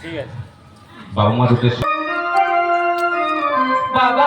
ঠিক আছে। বাবা মার উদ্দেশ্যে বাবা